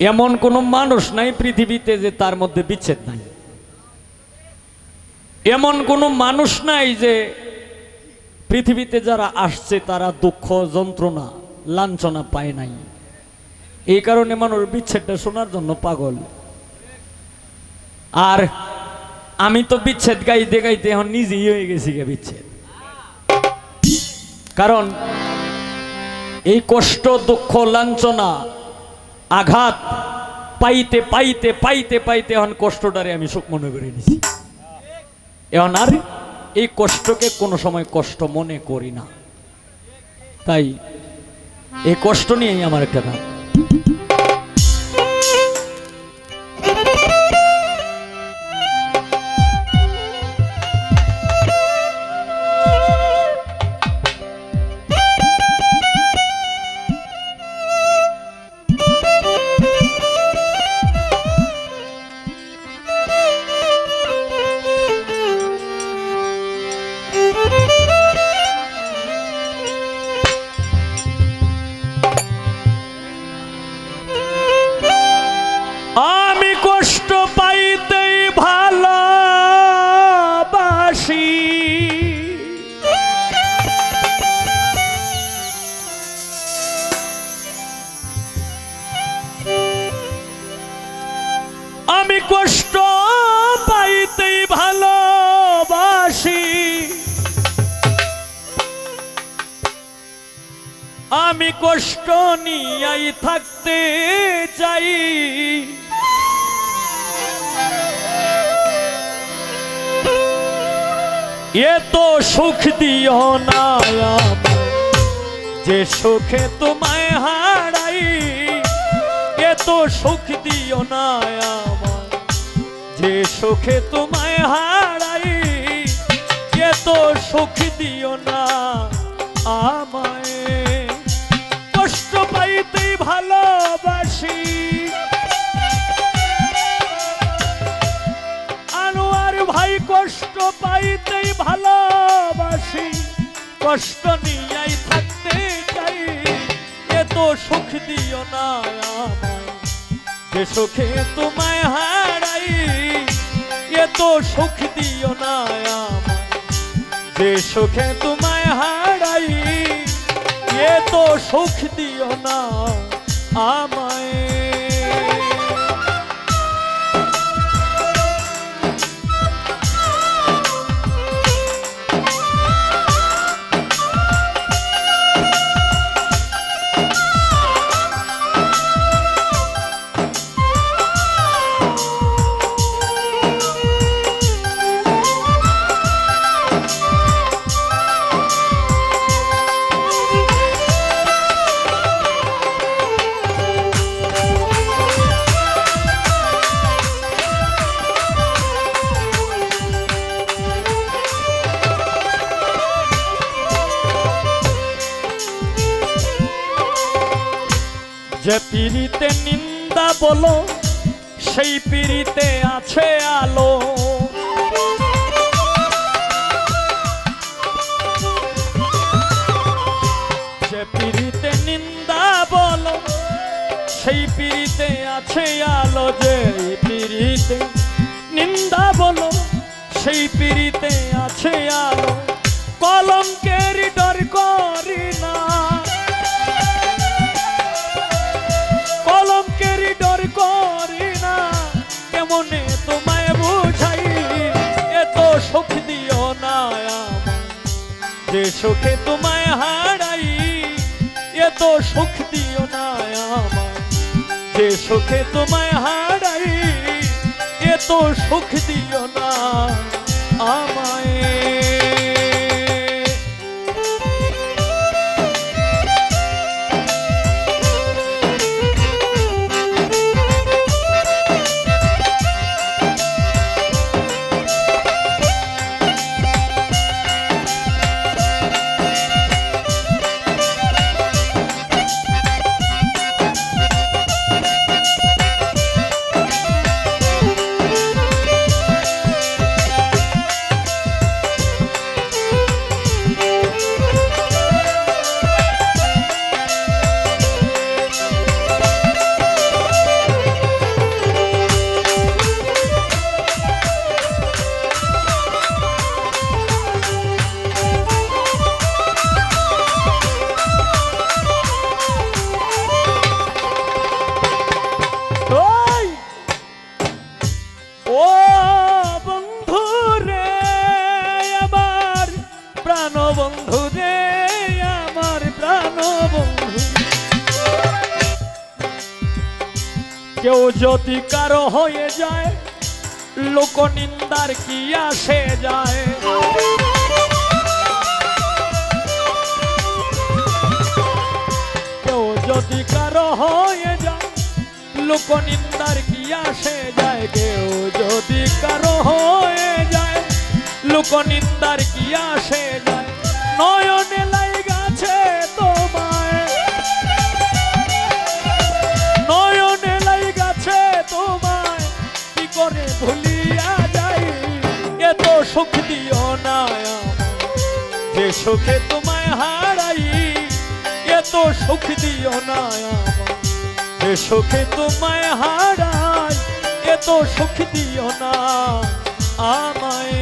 এমন কোনো মানুষ নাই পৃথিবীতে যে তার মধ্যে বিচ্ছেদ নাই। এমন কোনো মানুষ নাই যে পৃথিবীতে যারা আসছে তারা দুঃখ, যন্ত্রণা, লাঞ্ছনা পায় নাই। এই কারণে মানুষ বিচ্ছেদটা শোনার জন্য পাগল। আর আমি তো বিচ্ছেদ গাইতে গাইতে এখন নিজেই হয়ে গেছি গে বিচ্ছেদ। কারণ এই কষ্ট, দুঃখ, লাঞ্ছনা আঘাত। পাইতে পাইতে পাইতে পাইতে এখন কষ্টটারে আমি সুখ মনে করে নিছি। এখন আর এই কষ্টকে কোনো সময় কষ্ট মনে করি না। তাই এই কষ্ট নিয়েই আমার একটা গান কষ্ট নিয়াই থাকতে চাই। এ তো সুখ দিও না যে সুখে তোমায় হারাই। এ তো সুখ দিও না যে সুখে তোমায় হারাই। এ তো সুখ দিও না আমায়। ভালোবাসি। আনোয়ার ভাই, কষ্ট পাইতেই ভালোবাসি। কষ্ট নিয়াই থাকতে চাই। এত সুখ দিও না আমায়। যে সুখে তোমায় হারাই এত সুখ দিও না আমায়। যে সুখে তোমায় হারাই এত সুখ দিও না আমায় যে পিড়িতে নিন্দা বলো, সেই পিড়িতে আছে আলো। যে পিড়িতে নিন্দা বলো, সেই পিড়িতে আছে আলো। যে পিড়িতে নিন্দা বলো, সেই পিড়িতে আছে আলো। কলঙ্কের ডর করি যে সুখে তোমায় হারাই এত সুখ দিও না আমায়। যে সুখে তোমায় হারাই এত সুখ দিও না আমায়। কেউ যদি কারও হয়ে যায়, লোক নিন্দার কি আসে যায়? কেউ যদি কারও হয়ে যায়, লোক নিন্দার কি আসে যায়? কেউ যদি কারও হয়ে যায়, লোক নিন্দার কি আসে যায়? নয়নে লাই সুখে তোমায় হারাই এত সুখ দিও না আমায়, সুখে তোমায় হারাই এত সুখ দিও না আমায়।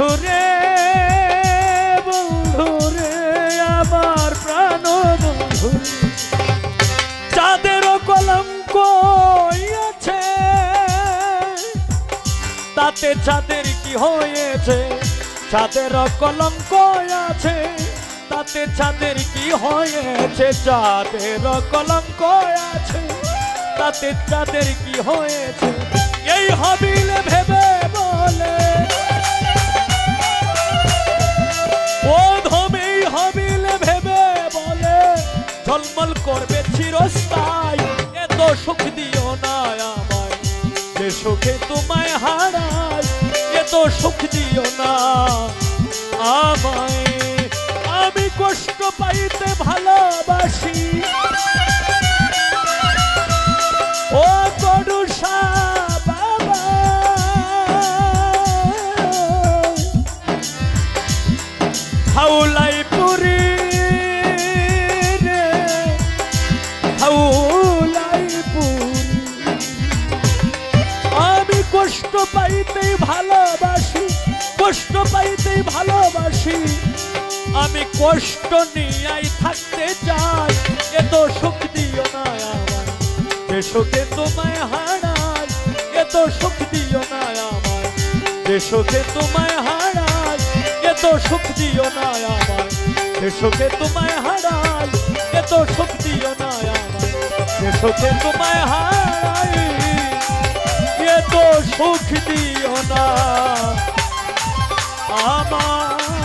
বন্ধুরে বন্ধুরে, আমার প্রাণ বন্ধু চাঁদের কলঙ্ক আছে? তাতে চাঁদের কি হয়েছে? চাঁদের কলঙ্ক আছে? তাতে চাঁদের কি হয়েছে? চাঁদের কলঙ্ক আছে? তাতে চাঁদের কি হয়েছে? এই হবিলে ভেবে করবে চিরস্থায়ী এত সুখ দিও না আমায়। যে সুখে তোমায় হারায়, এত সুখ দিও না আমায়। আমি কষ্ট পাইতে ভালোবাসি। কষ্ট পাইতেই ভালোবাসি। আমি কষ্ট নিয়াই থাকতে চাই এত সুখ দিও না আমার তোমায় হারাই এত সুখ দিও না আমার তোমায় হারাই এত সুখ দিও না আমার তোমায় হারাই এত সুখ দিও না আমার তোমায় হারাই এত সুখ দিও না। আমার